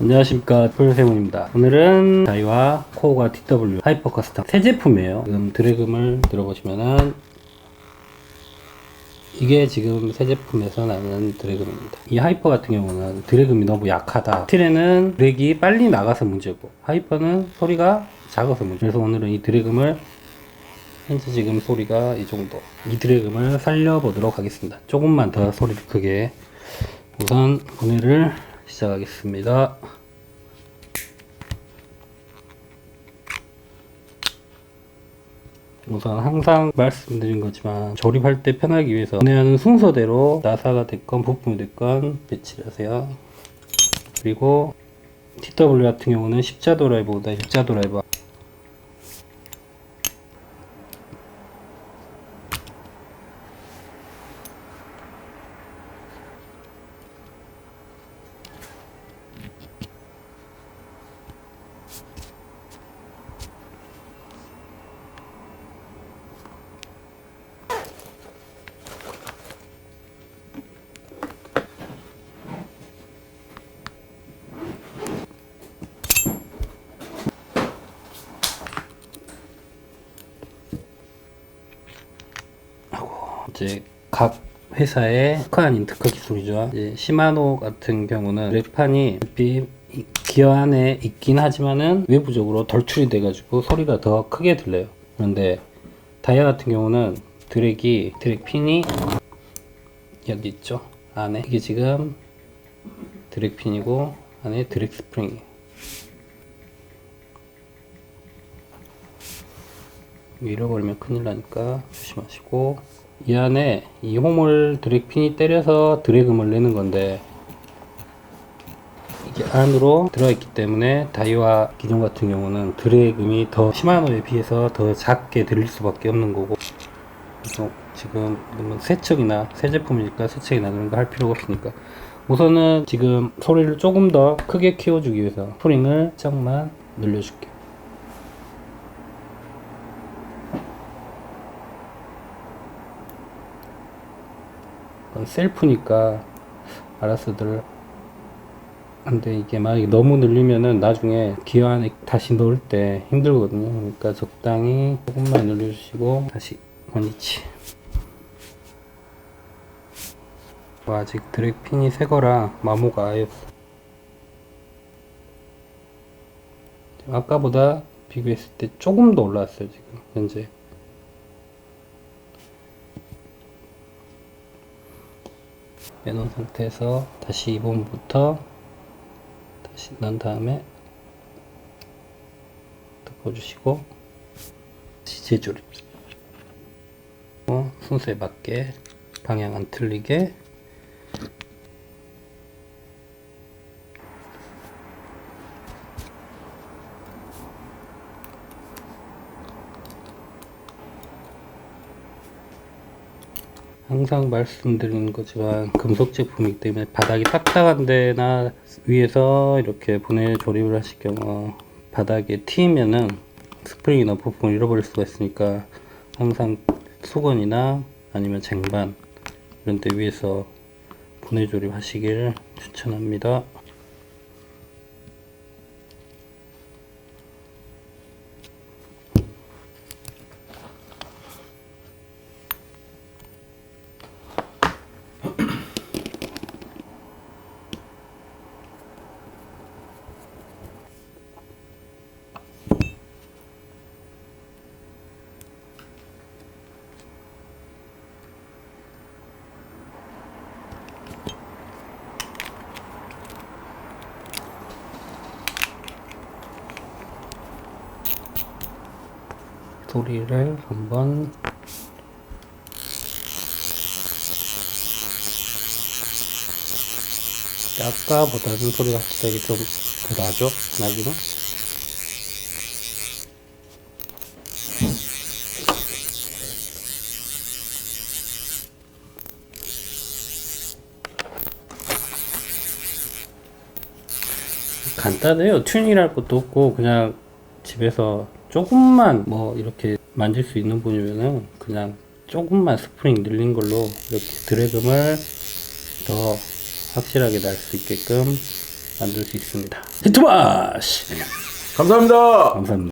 안녕하십니까. 폴세문입니다. 오늘은 다이와 코어가 TW 하이퍼 커스텀 새 제품이에요. 지금 드래금을 들어보시면은 이게 지금 새 제품에서 나는 드래금입니다. 이 하이퍼 같은 경우는 드래금이 너무 약하다. 스틸에는 드랙이 빨리 나가서 문제고 하이퍼는 소리가 작아서 문제 그래서 오늘은 이 드래금을 현재 지금 소리가 이 정도. 이 드래금을 살려보도록 하겠습니다. 조금만 더 소리를 크게. 우선 분해를 시작하겠습니다. 우선 항상 말씀드린 거지만 조립할 때 편하기 위해서 분해하는 순서대로 나사가 됐건 부품이 됐건 배치를 하세요. 그리고 TW 같은 경우는 십자 드라이버보다 일자 드라이버 이제 각 회사의 특화 아닌 특화 기술이죠. 시마노 같은 경우는 랩판이 기어 안에 있긴 하지만은 외부적으로 덜 처리돼 가지고 소리가 더 크게 들려요. 그런데 다이아 같은 경우는 드랙이 드랙 핀이 여기 있죠. 안에 이게 지금 드랙 핀이고 안에 드랙 스프링이에요. 잃어버리면 큰일 나니까 조심하시고 이 안에 이 홈을 드랙핀이 때려서 드래금을 내는 건데 이게 안으로 들어있기 때문에 다이와 기존 같은 경우는 드래금이 더 시마노에 비해서 더 작게 들릴 수밖에 없는 거고 지금 뭐 세척이나 새 제품이니까 세척이나 그런 거 할 필요가 없으니까 우선은 지금 소리를 조금 더 크게 키워주기 위해서 스프링을 살짝만 늘려줄게요 셀프니까 알아서들. 근데 이게 만약에 너무 늘리면은 나중에 기어 안에 다시 넣을 때 힘들거든요. 그러니까 적당히 조금만 늘려주시고 다시 원위치. 뭐 아직 드랙핀이 새거라 마모가 아예 없어 아까보다 비교했을 때 조금 더 올라왔어요 지금 현재 빼놓은 상태에서 다시 이 부분부터 다시 넣은 다음에 덮어주시고 다시 재조립. 어, 순서에 맞게 방향 안 틀리게 항상 말씀드리는 거지만 금속 제품이기 때문에 바닥이 딱딱한 데나 위에서 이렇게 분해 조립을 하실 경우 바닥에 튀면은 스프링이나 부품을 잃어버릴 수가 있으니까 항상 수건이나 아니면 쟁반 이런 데 위에서 분해 조립하시길 추천합니다. 소리를 한번 아까보다는 소리가 확실하게 좀더 나죠? 나기는? 간단해요. 튜닝할 것도 없고 그냥 집에서 조금만 뭐 이렇게 만질 수 있는 분이면은 그냥 조금만 스프링 늘린 걸로 이렇게 드래금을 더 확실하게 날 수 있게끔 만들 수 있습니다. 히트마시 감사합니다. 감사합니다.